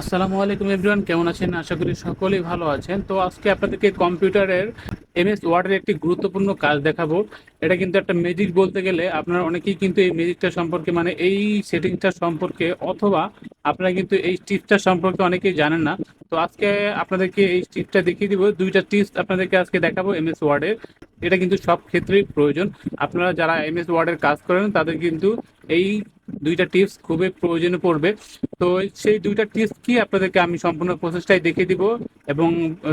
আসসালামু আলাইকুম এভরিওয়ান, কেমন আছেন? আশা করি সকলেই ভালো আছেন। তো আজকে আপনাদেরকে কম্পিউটারের এমএস ওয়ার্ডের একটি গুরুত্বপূর্ণ কাজ দেখাবো। এটা কিন্তু একটা ম্যাজিক বলতে গেলে আপনারা অনেকেই কিন্তু এই ম্যাজিকটা সম্পর্কে মানে এই সেটিংসটা সম্পর্কে অথবা আপনারা কিন্তু এই টিপসটা সম্পর্কে অনেকেই জানেন না। তো আজকে আপনাদেরকে এই টিপসটা দেখিয়ে দিব। দুইটা টিপস আপনাদেরকে আজকে দেখাবো এমএস ওয়ার্ডের। এটা কিন্তু সব ক্ষেত্রেই প্রয়োজন। আপনারা যারা এমএস ওয়ার্ডের কাজ করেন, তাদের কিন্তু এই দুইটা টিপস খুবই প্রয়োজনে পড়বে। তো সেই দুইটা টিপস কি আপনাদেরকে আমি সম্পূর্ণ প্রসেসটাই দেখিয়ে দিব এবং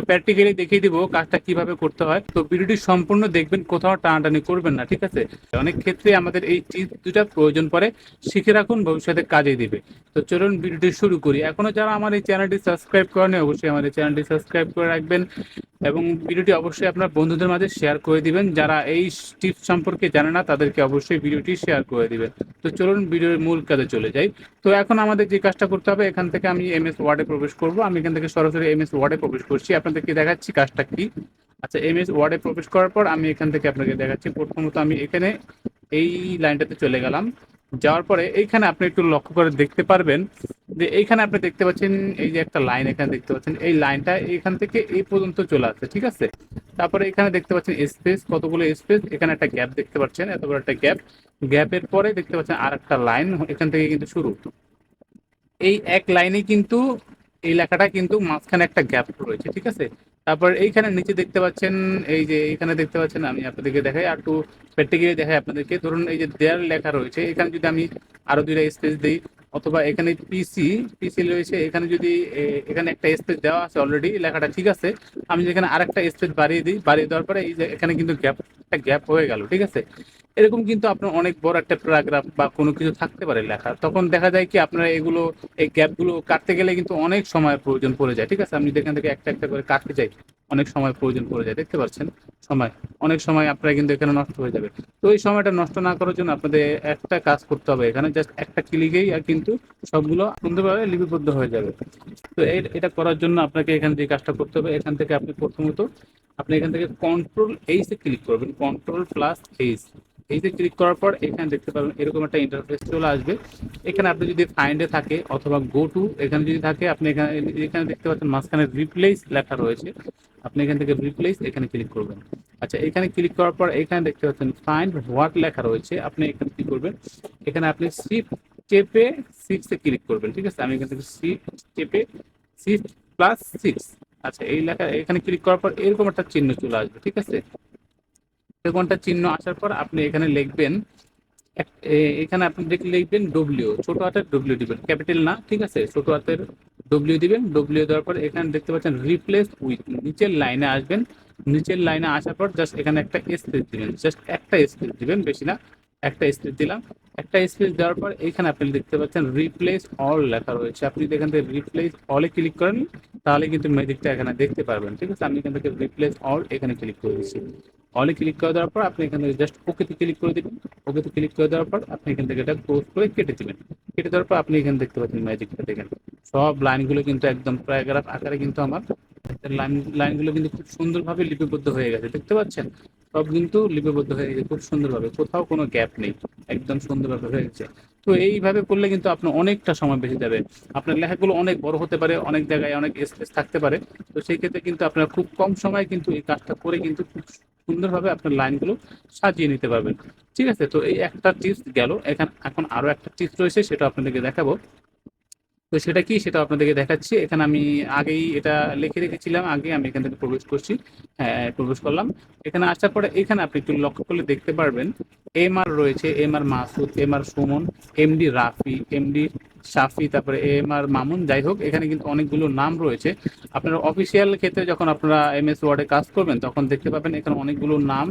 প্র্যাকটিক্যালি দেখিয়ে দিব কাজটা কীভাবে করতে হয়। তো ভিডিওটি সম্পূর্ণ দেখবেন, কোথাও টানাটানি করবেন না, ঠিক আছে? অনেক ক্ষেত্রে আমাদের এই টিপস দুটা প্রয়োজন পড়ে, শিখে রাখুন, ভবিষ্যতে কাজে দিবে। তো চলুন ভিডিওটি শুরু করি। এখনও যারা আমার এই চ্যানেলটি সাবস্ক্রাইব করেন অবশ্যই আমার এই চ্যানেলটি সাবস্ক্রাইব করে রাখবেন এবং ভিডিওটি অবশ্যই আপনার বন্ধুদের মাঝে শেয়ার করে দিবেন। যারা এই টিপস সম্পর্কে জানে না, তাদেরকে অবশ্যই ভিডিওটি শেয়ার করে দিবেন। তো চলুন ভিডিওর মূল কাজে চলে যাই। তো এখন আমাদের যে কাজটা করতে হবে, এখান থেকে আমি এমএস ওয়ার্ডে প্রবেশ করব। আমি এখান থেকে সরাসরি এমএস ওয়ার্ডে প্রবেশ করছি। আপনাদেরকে দেখাচ্ছি কাজটা কি। আচ্ছা এমএস ওয়ার্ডে প্রবেশ করার পর আমি এখান থেকে আপনাকে দেখাচ্ছি। প্রথমত আমি এখানে এই লাইনটাতে চলে গেলাম। যাওয়ার পরে এইখানে আপনি একটু লক্ষ্য করে দেখতে পারবেন যে এইখানে আপনি দেখতে পাচ্ছেন এই যে একটা লাইন এখানে দেখতে পাচ্ছেন। এই লাইনটা এখান থেকে এই পর্যন্ত চলে আসছে, ঠিক আছে? তারপরে এখানে দেখতে পাচ্ছেন স্পেস কতগুলো স্পেস এখানে একটা গ্যাপ দেখতে পাচ্ছেন, এত বড় একটা গ্যাপ গ্যাপের পরে দেখতে পাচ্ছেন আর একটা লাইন এখান থেকে কিন্তু শুরু। এই এক লাইনে কিন্তু এই লেখাটা কিন্তু মাঝখানে একটা গ্যাপ রয়েছে, ঠিক আছে? তারপর এইখানে নিচে দেখতে পাচ্ছেন, এই যে এখানে দেখতে পাচ্ছেন, আমি আপনাদেরকে দেখাই, আর একটু প্র্যাকটিক্যালি দেখাই আপনাদেরকে। ধরুন এই যে দেয়ার লেখা রয়েছে, এখানে যদি আমি আরও দুইটা স্পেস দিই অথবা এখানে পিসি পিসি রয়েছে, এখানে যদি এখানে একটা স্পেস দেওয়া আছে অলরেডি লেখাটা ঠিক আছে, আমি যেখানে আরেকটা স্পেস বাড়িয়ে দিই, বাড়িয়ে দেওয়ার পরে এই যে এখানে কিন্তু গ্যাপ একটা গ্যাপ হয়ে গেল, ঠিক আছে? এরকম কিন্তু আপনার অনেক বড় একটা প্যারাগ্রাফ বা কোনো কিছু থাকতে পারে লেখা। তখন দেখা যায় কি আপনারা এগুলো, এই গ্যাপগুলো কাটতে গেলে কিন্তু অনেক সময়ের প্রয়োজন পড়ে যায়, ঠিক আছে? আমি যদি এখান থেকে একটা একটা করে কাটতে চাই অনেক সময় প্রয়োজন পড়ে যায়, দেখতে পাচ্ছেন? সময়। অনেক সময় আপনারা কিন্তু এখানে নষ্ট হয়ে যাবে। তো এই সময়টা নষ্ট না করার জন্য আপনাদের একটা কাজ করতে হবে। এখানে জাস্ট একটা ক্লিকেই আর কিন্তু সবগুলো সুন্দরভাবে লিপিবদ্ধ হয়ে যাবে। তো এটা করার জন্য আপনাকে এখান থেকে কাজটা করতে হবে। এখান থেকে আপনি প্রথমত, আপনি এখান থেকে কন্ট্রোল এইসে ক্লিক করবেন। কন্ট্রোল প্লাস এইস এইসে ক্লিক করার পর এখানে দেখতে পাবেন এরকম একটা ইন্টারফেস চলে আসবে। এখানে আপনি যদি ফাইন্ডে থাকে অথবা গো টু এখানে যদি থাকে, আপনি এখানে এখানে দেখতে পাচ্ছেন মাঝখানে রিপ্লেস লেখা রয়েছে। আপনি এখান থেকে রিপ্লেস এখানে ক্লিক করবেন। আচ্ছা এখানে ক্লিক করার পর এখানে দেখতে পাচ্ছেন ফাইন্ড হোয়াট লেখা রয়েছে। আপনি এখানে কি করবেন? এখানে আপনি শিফট চেপে সিক্সে ক্লিক করবেন, ঠিক আছে? আমি এখান থেকে শিফট চেপে শিফট প্লাস সিক্স আচ্ছা এই লেখা, এখানে ক্লিক করার পর এরকম একটা চিহ্ন চলে আসবে, ঠিক আছে? একটা চিহ্ন আসার পর আপনি এখানে লিখবেন এখানে আপনি লিখবেন ডব্লিউ ছোট হাতের ডব্লিউ দিবেন, ক্যাপিটাল না, ঠিক আছে? ছোট হাতের ডব্লিউ দিবেন ডব্লিউ দেওয়ার পর এখানে দেখতে পাচ্ছেন রিপ্লেস উইথ নিচের লাইনে আসবেন, নিচের লাইনে আসার পর জাস্ট এখানে একটা স্পেস দিবেন জাস্ট একটা স্পেস দিবেন, বেশি না, একটা স্পেস দিলাম, একটা স্পেস দেওয়ার পর এখানে আপনি দেখতে পাচ্ছেন রিপ্লেস অল লেখা রয়েছে, আপনি যদি এখান থেকে রিপ্লেস অলে ক্লিক করেন, তাহলে কিন্তু ম্যাজিকটা এখানে দেখতে পারবেন, ঠিক আছে? আমি এখান থেকে রিপ্লেস অল এখানে ক্লিক করে দিচ্ছি। অলে ক্লিক করে দেওয়ার পর আপনি এখান থেকে জাস্ট ওকেতে ক্লিক করে দিবেন। ওকেতে ক্লিক করে দেওয়ার পর আপনি এখান থেকে এটা ক্লোজ করে কেটে দিবেন। কেটে দেওয়ার পর আপনি এখানে দেখতে পাচ্ছেন ম্যাজিকটা দেখেন। সব লাইনগুলো কিন্তু একদম প্যারাগ্রাফ আকারে কিন্তু আমার লাইন লাইনগুলো কিন্তু খুব সুন্দরভাবে লিপিবদ্ধ হয়ে গেছে। দেখতে পাচ্ছেন? সব কিন্তু লিপিবদ্ধ হয়ে গেছে খুব সুন্দরভাবে। কোথাও কোনো গ্যাপ নেই। একদম সুন্দরভাবে হয়ে গেছে। তো এইভাবে করলে কিন্তু আপনার অনেকটা সময় বেঁচে যাবে। আপনার লেখাগুলো অনেক বড় হতে পারে, অনেক জায়গায় অনেক স্পেস থাকতে পারে। তো সেই ক্ষেত্রে কিন্তু আপনার খুব কম সময় কিন্তু এই কাজটা করে কিন্তু খুব সুন্দরভাবে আপনার লাইনগুলো সাজিয়ে নিতে পারবেন। ঠিক আছে? তো এই একটা টিপস গেল। এখন এখন আরও একটা টিপস রয়েছে, সেটা আপনাদেরকে দেখাবো। তো সেটা কি? সেটা আপনাদেরকে দেখাচ্ছি। এখানে আমি আগেই এটা লিখে রেখেছিলাম, আগে আমি এখান থেকে প্রবেশ করছি। হ্যাঁ প্রবেশ করলাম। এখানে আসার পরে এখানে আপনি একটু লক্ষ্য করলে দেখতে পারবেন, এম আর রয়েছে, M R Masud, M R Sumon MD Rafi MD Shafi, তারপরে এম আর মামুন, যাই হোক, এখানে কিন্তু অনেকগুলো নাম রয়েছে। আপনার অফিসিয়াল ক্ষেত্রে যখন আপনারা এম এস ওয়ার্ডে কাজ করবেন, তখন দেখতে পাবেন এখানে অনেকগুলো নাম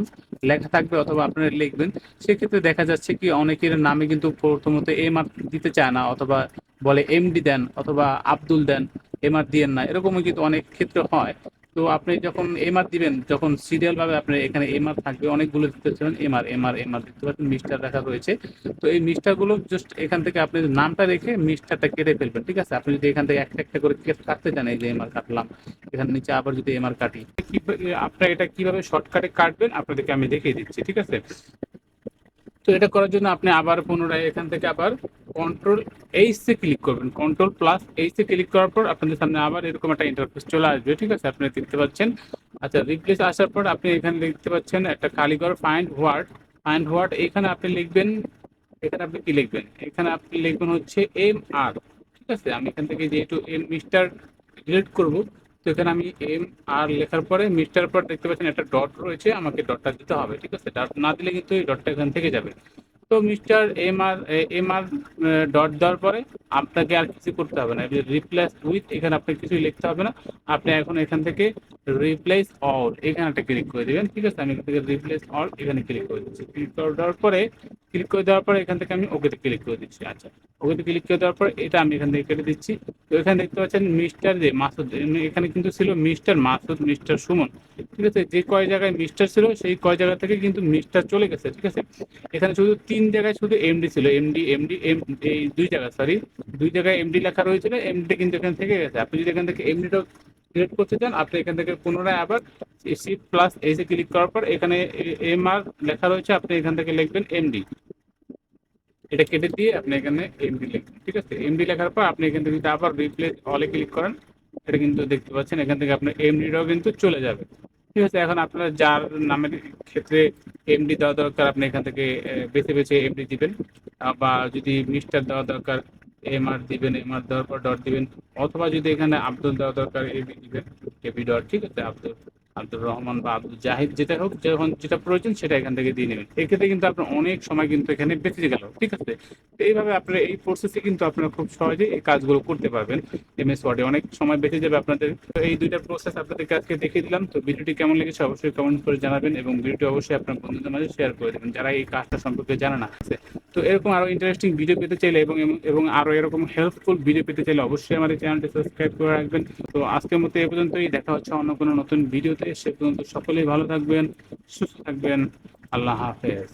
লেখা থাকবে অথবা আপনারা লিখবেন। সেক্ষেত্রে দেখা যাচ্ছে কি, অনেকের নামে কিন্তু প্রথমত এম আর দিতে চায় না, অথবা বলে এমডি দেন, অথবা আব্দুল দেন এমআর দিয়েন না। এরকমও কিন্তু অনেক ক্ষেত্রে হয়। তো আপনি যখন এমআর দিবেন, যখন সিরিয়াল ভাবে আপনার এখানে এমআর থাকবে, অনেকগুলো দিতে পারছেন এমআর এমআর এমআর দেখতে পাচ্ছেন মিস্টার রাখা রয়েছে। তো এই মিস্টারগুলো জাস্ট এখান থেকে আপনি নামটা রেখে মিস্টারটা কেটে ফেলবেন, ঠিক আছে? আপনি যদি এখান থেকে একটা একটা করে কেটে কাটতে চান, এই যে এমআর কাটলাম, এখানে নিচে আবার যদি এমআর কাটি আপনার এটা কীভাবে শর্টকাটে কাটবেন আপনাদেরকে আমি দেখিয়ে দিচ্ছি, ঠিক আছে? তো এটা করার জন্য আপনি আবার পুনরায় এখান থেকে আবার কন্ট্রোল এইচে ক্লিক করবেন। কন্ট্রোল প্লাস এইচে ক্লিক করার পর আপনাদের সামনে আবার এরকম একটা ইন্টারফেস চলে আসবে, ঠিক আছে? আপনি দেখতে পাচ্ছেন। আচ্ছা রিপ্লেস আসার পর আপনি এখানে দেখতে পাচ্ছেন একটা কালিগর ফাইন্ড ওয়ার্ড ফাইন্ড ওয়ার্ড এখানে আপনি লিখবেন, এখানে আপনি কি লিখবেন? এখানে আপনি লিখবেন হচ্ছে এম আর ঠিক আছে? আমি এখান থেকে যেহেতু এম মিস্টার ডিলিট করব, তো এখানে আমি এম আর লেখার পরে মিস্টার পর দেখতে পাচ্ছেন একটা ডট রয়েছে, আমাকে ডটটা দিতে হবে, ঠিক আছে? ডট না দিলে কিন্তু এই ডটটা এখান থেকে যাবে। তো mister M R M R dot দেওয়ার পরে আপনাকে আর কিছু করতে হবে না। রিপ্লেস উইথ এখানে আপনাকে কিছুই লিখতে হবে না। আপনি এখন এখান থেকে রিপ্লেস অল এখানে একটা ক্লিক করে দেবেন। ঠিক আছে? আমি এখান থেকে রিপ্লেস অল এখানে ক্লিক করে দিচ্ছি। ক্লিক করে দেওয়ার পরে ক্লিক করে দেওয়ার পর এখান থেকে আমি ওকেতে ক্লিক করে দিচ্ছি। আচ্ছা ওকেতে ক্লিক করে দেওয়ার পর এটা আমি এখান থেকে কেটে দিচ্ছি। তো এখানে দেখতে পাচ্ছেন মিস্টার যে মাসুদ এখানে কিন্তু ছিল মিস্টার মাসুদ, মিস্টার সুমন। ঠিক আছে, যে কয় জায়গায় মিস্টার ছিল, সেই কয় জায়গা থেকে কিন্তু মিস্টার চলে গেছে, ঠিক আছে? এখানে শুধু তিন জায়গায় শুধু এমডি ছিল এমডি এমডি এম এই দুই জায়গা সরি দুই জায়গায় এমডি লেখা রয়েছিল এমডি কিন্তু এখান থেকে গেছে। আপনি যদি এখান থেকে এমডিটা ক্রিয়েট করতে চান, আপনি এখান থেকে পুনরায় আবার শিফট প্লাস এসে ক্লিক করার পর এখানে এম আর লেখা রয়েছে, আপনি এখান থেকে লিখবেন এমডি এটা কেটে দিয়ে আপনি এখানে এমডি লিখবেন ঠিক আছে? এমডি লেখার পর আপনি এখান থেকে আবার রিপ্লেস অলে ক্লিক করেন, এটা কিন্তু দেখতে পাচ্ছেন, এখান থেকে আপনার এমডিটাও কিন্তু চলে যাবে। ঠিক আছে, এখন আপনার যার নামের ক্ষেত্রে এমডি দেওয়া দরকার, আপনি এখান থেকে বেছে বেছে এমডি দিবেন বা যদি মিস্টার দেওয়া দরকার এম আর দিবেন এম আর দেওয়ার পর ডট দিবেন, অথবা যদি এখানে আব্দুল দেওয়া দরকার এবি দিবেন এবি ডট ঠিক আছে, আব্দুল। আব্দুর রহমান বা আব্দুল জাহিদ যেটা হোক যখন যেটা প্রয়োজন সেটা এখান থেকে দিয়ে নেবেন। এক্ষেত্রে কিন্তু আপনার অনেক সময় কিন্তু এখানে বেঁচে গেল, ঠিক আছে? তো এইভাবে আপনারা এই প্রসেসে কিন্তু আপনারা খুব সহজে এই কাজগুলো করতে পারবেন। এমএস ওয়ার্ডে অনেক সময় বেঁচে যাবে আপনাদের। তো এই দুইটা প্রসেস আপনাদেরকে আজকে দেখিয়ে দিলাম। তো ভিডিওটি কেমন লেগেছে অবশ্যই কমেন্ট করে জানাবেন এবং ভিডিওটি অবশ্যই আপনার বন্ধুদের মাঝে শেয়ার করে দেবেন। যারা এই কাজটা সম্পর্কে জানে না তো এরকম আরও ইন্টারেস্টিং ভিডিও পেতে চাইলে এবং এবং আরও এরকম হেল্পফুল ভিডিও পেতে চাইলে অবশ্যই আমাদের চ্যানেলটি সাবস্ক্রাইব করে রাখবেন। তো আজকের মতো এ পর্যন্তই, দেখা হচ্ছে অন্য কোনো নতুন ভিডিওতে সে পর্যন্ত সকলেই ভালো থাকবেন, সুস্থ থাকবেন। আল্লাহ হাফেজ।